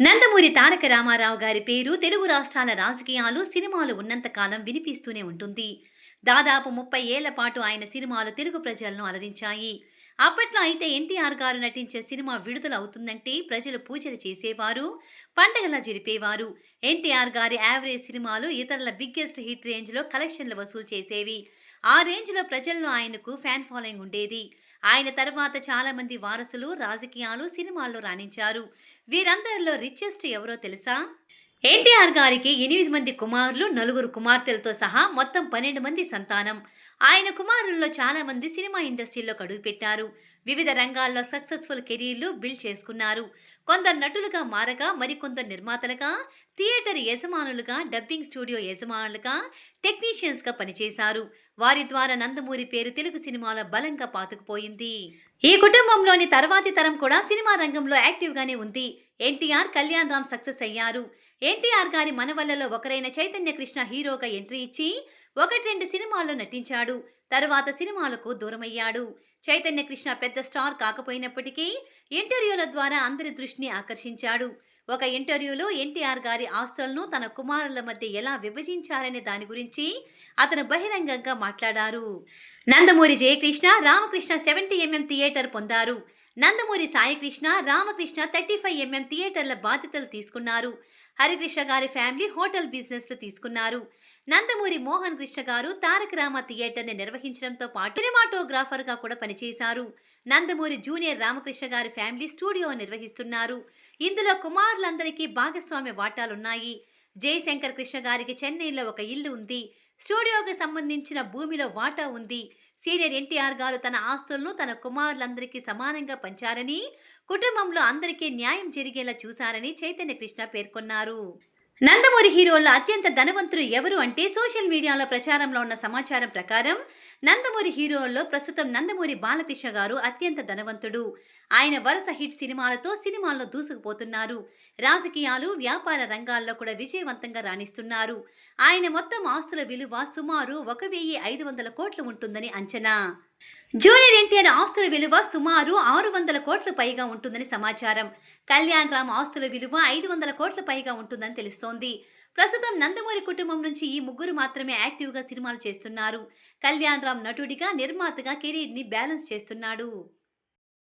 నందమూరి తారక రామారావు గారి పేరు తెలుగు రాష్ట్రాల రాజకీయాలు సినిమాలు ఉన్నంతకాలం వినిపిస్తూనే ఉంటుంది. దాదాపు ముప్పై ఏళ్ళ పాటు ఆయన సినిమాలు తెలుగు ప్రజలను అలరించాయి. అప్పట్లో అయితే ఎన్టీఆర్ గారు నటించే సినిమా విడుదల అవుతుందంటే ప్రజలు పూజలు చేసేవారు పండగలా జరిపేవారు. ఎన్టీఆర్ గారి యావరేజ్ సినిమాలు ఇతరుల బిగ్గెస్ట్ హిట్ రేంజ్లో కలెక్షన్లు వసూలు చేసేవి. ఆ రేంజ్లో ప్రజల్లో ఆయనకు ఫ్యాన్ ఫాలోయింగ్ ఉండేది. ఆయన తర్వాత చాలామంది వారసులు రాజకీయాలు సినిమాల్లో రాణించారు. వీరందరిలో రిచెస్ట్ ఎవరో తెలుసా? ఎన్టీఆర్ గారికి ఎనిమిది మంది కుమారులు నలుగురు కుమార్తెలతో సహా మొత్తం పన్నెండు మంది సంతానం. ఆయన కుమారుల్లో చాలా మంది సినిమా ఇండస్ట్రీలో పెట్టారు. వివిధ రంగాల్లో సక్సెస్ఫుల్ కెరీర్లు బిల్డ్ చేసుకున్నారు. కొందరు నటులుగా మారగా మరికొందరు నిర్మాతలుగా థియేటర్ యజమానులుగా డబ్బింగ్ స్టూడియో యజమానులుగా టెక్నీషియన్స్గా పనిచేశారు. వారి ద్వారా నందమూరి పేరు తెలుగు సినిమాలో బలంగా పాతుకుపోయింది. ఈ కుటుంబంలోని తర్వాతి తరం కూడా సినిమా రంగంలో యాక్టివ్గానే ఉంది. ఎన్టీఆర్ కళ్యాణ్ రామ్ సక్సెస్ అయ్యారు. ఎన్టీఆర్ గారి మనవళ్ళలో ఒకరైన చైతన్య కృష్ణ హీరోగా ఎంట్రీ ఇచ్చి ఒకటి రెండు సినిమాల్లో నటించాడు. తరువాత సినిమాలకు దూరమయ్యాడు. చైతన్య కృష్ణ పెద్ద స్టార్ కాకపోయినప్పటికీ ఇంటర్వ్యూల ద్వారా అందరి దృష్టిని ఆకర్షించాడు. ఒక ఇంటర్వ్యూలో ఎన్టీఆర్ గారి ఆస్తులను తన కుమారుల మధ్య ఎలా విభజించారనే దాని గురించి అతను బహిరంగంగా మాట్లాడారు. Nandamuri Jayakrishna Ramakrishna seventy MM theatre పొందారు. Nandamuri Saikrishna Ramakrishna thirty five MM థియేటర్ల బాధ్యతలు తీసుకున్నారు. హరికృష్ణ గారి ఫ్యామిలీ హోటల్ బిజినెస్లు తీసుకున్నారు. నందమూరి మోహన్ కృష్ణ గారు తారక రామ థియేటర్ని నిర్వహించడంతో పాటు సినిమాటోగ్రాఫర్గా కూడా పనిచేశారు. నందమూరి జూనియర్ రామకృష్ణ గారి ఫ్యామిలీ స్టూడియో నిర్వహిస్తున్నారు. ఇందులో కుమారులందరికీ భాగస్వామ్య వాటాలున్నాయి. జయశంకర్ కృష్ణ గారికి చెన్నైలో ఒక ఇల్లు ఉంది. స్టూడియోకి సంబంధించిన భూమిలో వాటా ఉంది. సీనియర్ ఎన్టీఆర్ గారు తన ఆస్తులను తన కుమారులందరికీ సమానంగా పంచారని కుటుంబంలో అందరికీ న్యాయం జరిగేలా చూశారని చైతన్య కృష్ణ పేర్కొన్నారు. నందమూరి హీరోల్లో అత్యంత ధనవంతులు ఎవరు అంటే సోషల్ మీడియాలో ప్రచారంలో ఉన్న సమాచారం ప్రకారం నందమూరి హీరోల్లో ప్రస్తుతం నందమూరి బాలకృష్ణ గారు అత్యంత ధనవంతుడు. ఆయన వరుస హిట్ సినిమాలతో సినిమాల్లో దూసుకుపోతున్నారు. రాజకీయాలు వ్యాపార రంగాల్లో కూడా విజయవంతంగా రాణిస్తున్నారు. ఆయన మొత్తం ఆస్తుల విలువ సుమారు ఒక వెయ్యి ఐదు వందల కోట్లు ఉంటుందని అంచనా. జూనియర్ ఎన్టీఆర్ ఆస్తుల విలువ సుమారు ఆరు వందల కోట్ల పైగా ఉంటుందని సమాచారం. కళ్యాణ్ రామ్ ఆస్తుల విలువ ఐదు వందల కోట్ల పైగా ఉంటుందని తెలుస్తోంది. ప్రస్తుతం నందమూరి కుటుంబం నుంచి ఈ ముగ్గురు మాత్రమే యాక్టివ్గా సినిమాలు చేస్తున్నారు. కళ్యాణ్ రామ్ నటుడిగా నిర్మాతగా కెరీర్ని బ్యాలెన్స్ చేస్తున్నాడు.